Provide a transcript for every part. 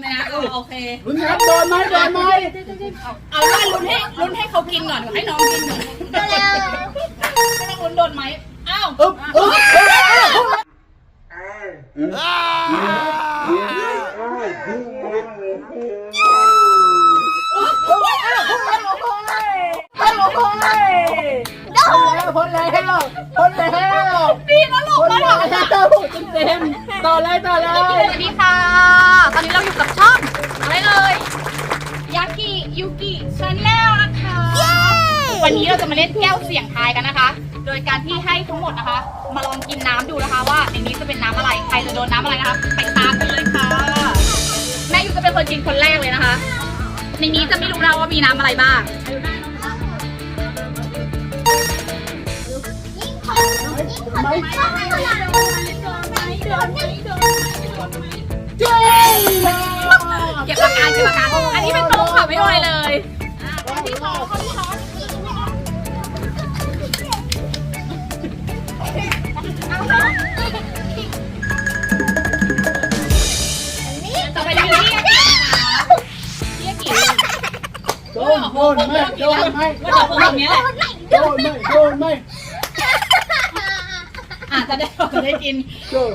ไหมนะเออโอเคลุ้นครับโดนไหมโดนไหมเอาว่าลุ้นให้ลุ้นให้เขากินก่อนให้น้องกินก่อนไม่ต้องลุ้นโดนไหมอ้าวอึ๊บอึ๊บอึ๊บอึ๊บพ้นแล้วพ้นแล้วพ้นแล้วดีนะลูกพ้นแล้วแล้วเต็ม ต่อเลยต่อเลสย วัสดีค่ะ ตอนนี้เราอยู่กับช่องอะไรเลยยากิยูกิชาแนลนะคะ วันนี้เราจะมาเล่นแก้วเสี่ยงทายกันนะคะ โดยการที่ให้ทั้งหมดนะคะ มาลองกินน้ำดูนะคะ ว่าในนี้จะเป็นน้ำอะไร ใครจะโดนน้ำอะไรนะคะ ไปตามกันเลยค่ะ แม่ยูจะเป็นคนกินคนแรกเลยนะคะ ในนี้จะไม่รู้นะว่ามีน้ำอะไรบ้าง เก็บอากาเก็บอากาอันนี้เป็นตรงค่ะไม่โอยเลยต่อไปดูนี่พี่ยากิโดนโดนไหมโดนไหมว่าเราคนแบบนี้แหละโดนไหมโดนไหม อาจจะได้จะได้กินโดน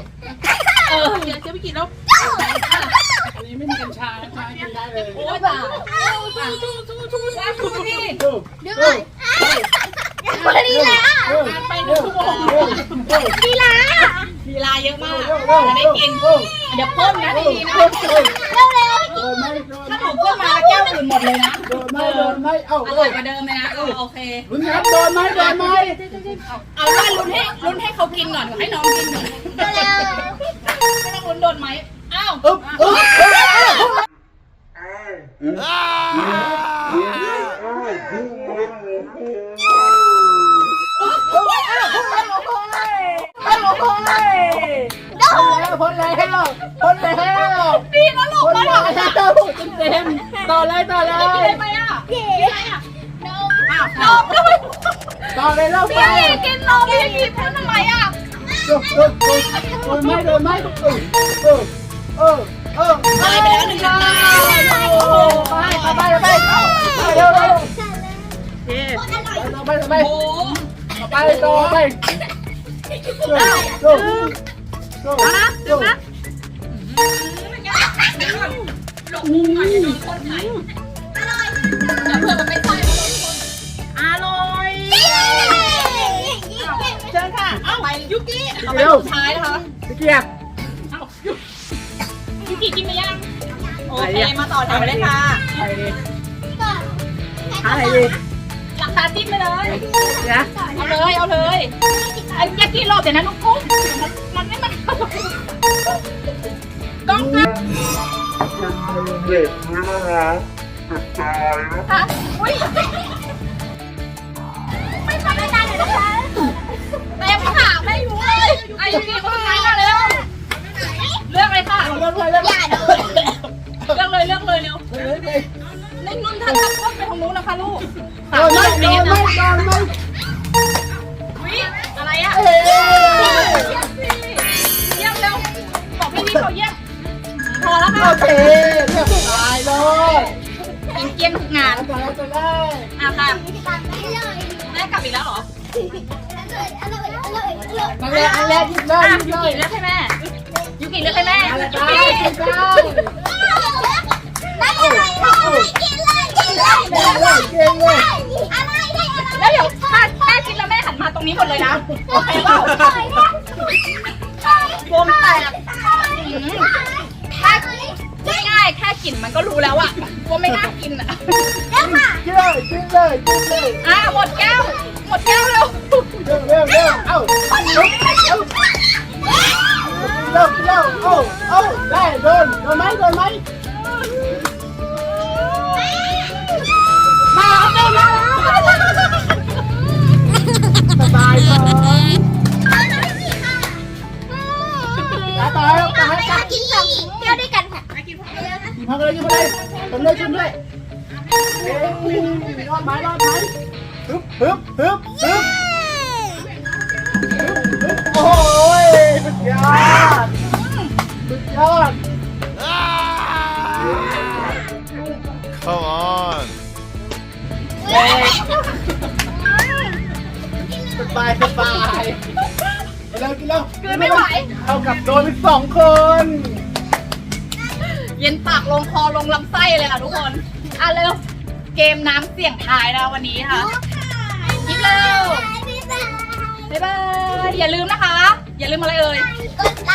เออเดี๋ยวจะไปกินแล้วอันนี้ไม่มีกัญชากัญชากินได้เลยโอ้ยบ้าสู้สู้สู้สู้สู้สู้นี่ดูดูดูไปดูชั่วโมงลีลาลีลาเยอะมากจะได้กินเดี๋ยวเพิ่มนะดีๆนะโดนไหมโดนถ้าหนูเพิ่มมาแก้ว อื่นหมดเลยนะโดนไหมโดนไหมเอ้าอเอ้ร่อยกว่าเดิมเลยนะเออโอเค ลุ้นครับโดนไหมโดนไหมเอาว่าลุ้นให้ลุ้นให้เขากินก่อนให้น้องกินก่อนไม่ต้องลุ้นโดนไหมอ้าวอึ๊บอึ๊บอึ๊บอึ๊บพ้นแล้วพ้นแล้วพ้นแล้ว ดีนะลูก พ้น แล้ว แล้ว เหรอ เต็มต่อเลยต่อเลกินย ได้ไหมอะกินได้อะอ้าวนมแล้วต่อเลยเล่าไปพี่กินนมพี่กินเพื่อทำไมอะโดนโดนโดนไหมโดนไหมเออเออเออตายไปแล้วหนึ่งนาทีโอ้โหไปไปไปเร็วเร็วเอ๊ะต่อไปต่อไปโอ้โหไปต่อไปดูดูดูนะดูนะหลงมุมหน่อยโดน คนไหนอย่เผื่อมันไม่ใช่อร่อยเชิญค่ะเอาไปยุกิเอาไปสุดท้ายนะคะตะเกียบเอายุกิกินไปยังโอเคมาต่อแถวเลยค่ะไปดิอะไรดิหลักฐาจิ้มไปเลยนะเอาเลยเอาเลยไอ้ยากิรอบเดี๋ยวนะลูกกุ้งมันไม่มัน เด็กนี่นะจะตายนะค่ะอุ้ยไม่ทำรายกาเลยนะคะเต็มค่ะไม่รู้เลยไอ้ยูกิคนสุดท้ายมาเร็วเลือกเลยค่ะเลิกเลยเลิกเลยเลือกเลยเลือกเลยเร็วเลิกเลยเล่นนุ่นท่านทับก้นไปทางนู้นนะคะลูกโดนไหมโดนไหมโดนไหมวิอะไรอะเยเยี่ยมเร็วบอกพี่นี่เขาเยี่ยมพอแล้วค่ะเคเรียบร้อเลย กินเกลี้ยงทุกงานเอาไปเอาไปเลยอะค่ะแม่กลับอีกแล้วเหรอมาเลยอันแรกหยิบเลยอะหยิยูกิยเลือกให้แม่ยูกิเลือกให้แม่อะไรยูกันกิกินข้าวเก่งเลยเก่งเลยแล้วเดี๋ยวถ้าแม่กินแล้วแม่หันมาตรงนี้หมดเลยนะโอเคเปล่าวงแตกอืมแค่ง่ายๆแค่กลิ่นมันก็รู้แล้วอะว่าไม่น่ากินอะกินเลยกินเลยกินเลยอะหมดแก้ว หมดแก้วแล้วเร็วเร็วเร็วเอ้าเอ้าเร็วเร็วเร็วเอ้าเอ้าได้โดนโดนไหมโดนไหม ไหมรอดไหมฮึบฮึบฮึบฮึบฮึบโอ้ยสุดยอดสุดยอด Come on เย้สบายสบายไปแล้วกินแล้วกินไม่ไหว เอากับโดนไปสองคน เย็นปากลงคอลงลำไส้เลยค่ะทุกคน อะเร็ว เกมน้ำเสี่ยงทายนะวันนี้ค่ะคิดเร็ว บ๊ายบาย อย่าลืมนะคะ อย่าลืมอะไรเอ่ย กดไล